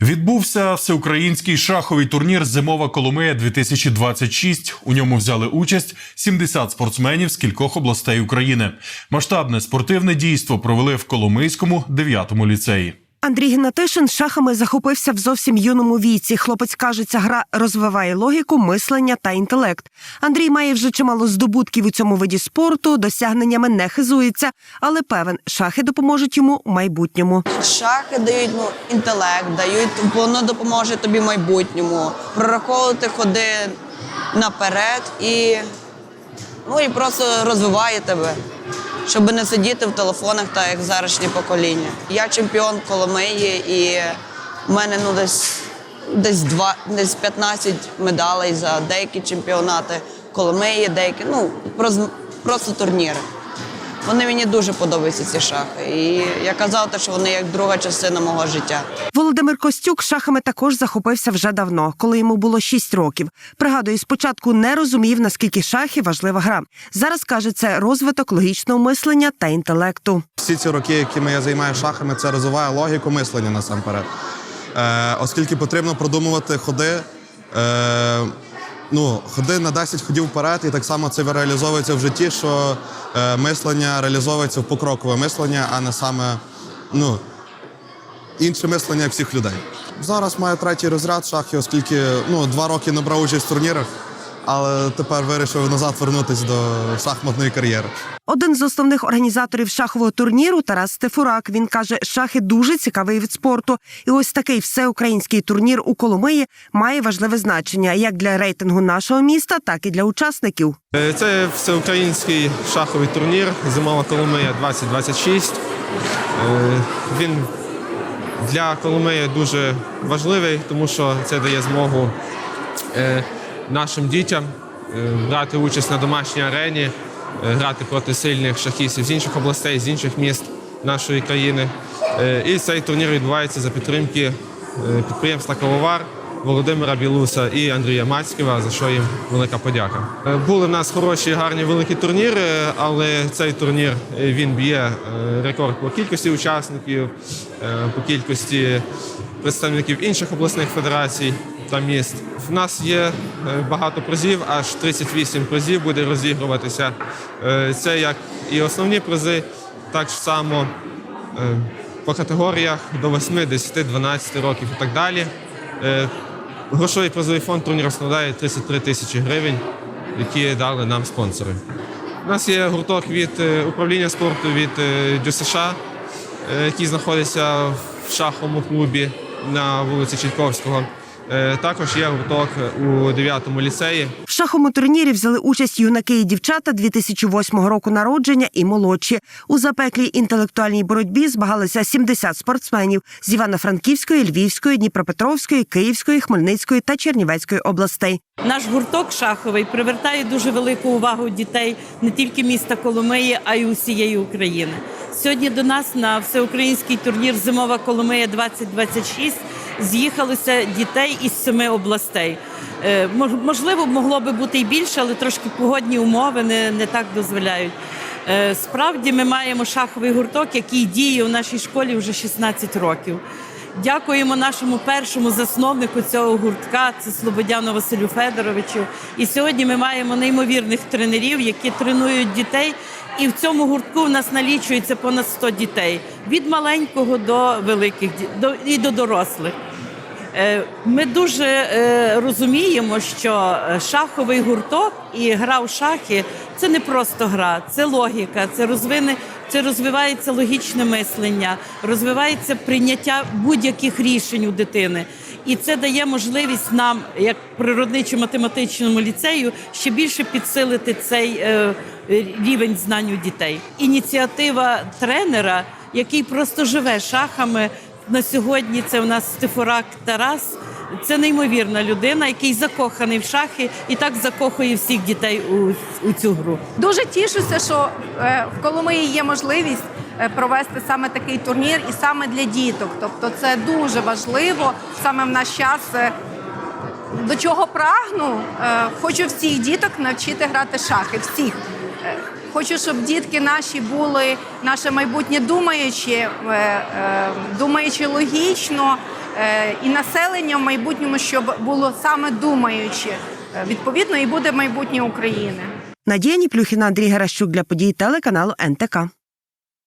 Відбувся всеукраїнський шаховий турнір Зимова Коломия 2026 У ньому взяли участь 70 спортсменів з кількох областей України. Масштабне спортивне дійство провели в Коломийському 9-му ліцеї. Андрій Гнатишин шахами захопився в зовсім юному віці. Хлопець каже, ця гра розвиває логіку, мислення та інтелект. Андрій має вже чимало здобутків у цьому виді спорту, досягненнями не хизується, але певен, шахи допоможуть йому у майбутньому. Шахи дають ну, інтелект, дають, воно допоможе тобі в майбутньому прораховувати ходи наперед і, ну, і просто розвиває тебе, щоб не сидіти в телефонах, так як зарашнє покоління. Я чемпіон Коломиї і в мене ну, десь, десь, два, десь 15 медалей за деякі чемпіонати Коломиї, деякі, ну, просто, турніри. Вони мені дуже подобаються ці шахи. І я казав, що вони як друга частина мого життя. Володимир Костюк шахами також захопився вже давно, коли йому було 6 років. Пригадує, спочатку не розумів, наскільки шахи важлива гра. Зараз каже, це розвиток логічного мислення та інтелекту. Всі ці роки, якими я займаюся шахами, це розвиває логіку мислення насамперед. Е, оскільки потрібно продумувати ходи. Е, ну, ходи на 10 ходів вперед, і так само це реалізовується в житті, що е, мислення реалізовується в покрокове мислення, а не саме ну, інше мислення всіх людей. Зараз маю третій розряд шахів, оскільки ну, два роки не брав участь в турнірах, але тепер вирішив назад вернутися до шахматної кар'єри. Один з основних організаторів шахового турніру Тарас Стефурак. Він каже, шахи дуже цікавий від спорту. І ось такий всеукраїнський турнір у Коломиї має важливе значення як для рейтингу нашого міста, так і для учасників. Е, Це всеукраїнський шаховий турнір Зимова Коломия 2026. Е, Він для Коломиї дуже важливий, тому що це дає змогу е, нашим дітям е, брати участь на домашній арені, е, грати проти сильних шахістів з інших областей, з інших міст нашої країни. Е, І цей турнір відбувається за підтримки підприємства Кавовар. Володимира Білуса і Андрія Мацьківа, за що їм велика подяка. Були в нас хороші, гарні великі турніри, але цей турнір він б'є рекорд по кількості учасників, по кількості представників інших обласних федерацій та міст. В нас є е, багато призів, аж 38 призів буде розігруватися. Е, Це як і основні призи, так само е, по категоріях до 8, 10, 12 років і так далі. Грошовий призовий фонд турніру складає 33 тисячі гривень, які дали нам спонсори. У нас є гурток від управління спорту від ДЮСШ, який знаходиться в шаховому клубі на вулиці Чайковського. Е, Також є гурток у 9-му ліцеї. В шаховому турнірі взяли участь юнаки і дівчата 2008 року народження і молодші. У запеклій інтелектуальній боротьбі змагалися 70 спортсменів з Івано-Франківської, Львівської, Дніпропетровської, Київської, Хмельницької та Чернівецької областей. Наш гурток шаховий привертає дуже велику увагу дітей не тільки міста Коломиї, а й усієї України. Сьогодні до нас на всеукраїнський турнір Зимова Коломия 2026 з'їхалося дітей із семи областей. Е, Можливо, могло би бути і більше, але трошки погодні умови не, не так дозволяють. Е, Справді ми маємо шаховий гурток, який діє у нашій школі вже 16 років. Дякуємо нашому першому засновнику цього гуртка, це Слободяну Василю Федоровичу. І сьогодні ми маємо неймовірних тренерів, які тренують дітей. І в цьому гуртку в нас налічується понад 100 дітей від маленького до великих до, і до дорослих. Е, Ми дуже е, розуміємо, що е, шаховий гурток і гра в шахи це не просто гра, це логіка, це розвине, це розвивається логічне мислення, розвивається прийняття будь-яких рішень у дитини. І це дає можливість нам, як природничо-математичному ліцею, ще більше підсилити цей рівень знань у дітей. Ініціатива тренера, який просто живе шахами, на сьогодні це у нас Стефурак Тарас. Це неймовірна людина, який закоханий в шахи і так закохує всіх дітей у, у цю гру. Дуже тішуся, що е, в Коломиї є можливість е, провести саме такий турнір і саме для діток. Тобто це дуже важливо саме в наш час. е, До чого прагну, Е, хочу всіх діток навчити грати шахи. Всіх. Хочу, щоб дітки наші були, наше майбутнє думаючі, е, е, думаючи логічно, е, і населення в майбутньому, щоб було саме думаюче. Відповідно, і буде майбутнє України. Надія Ніплюхіна, Андрій Гаращук для подій телеканалу НТК.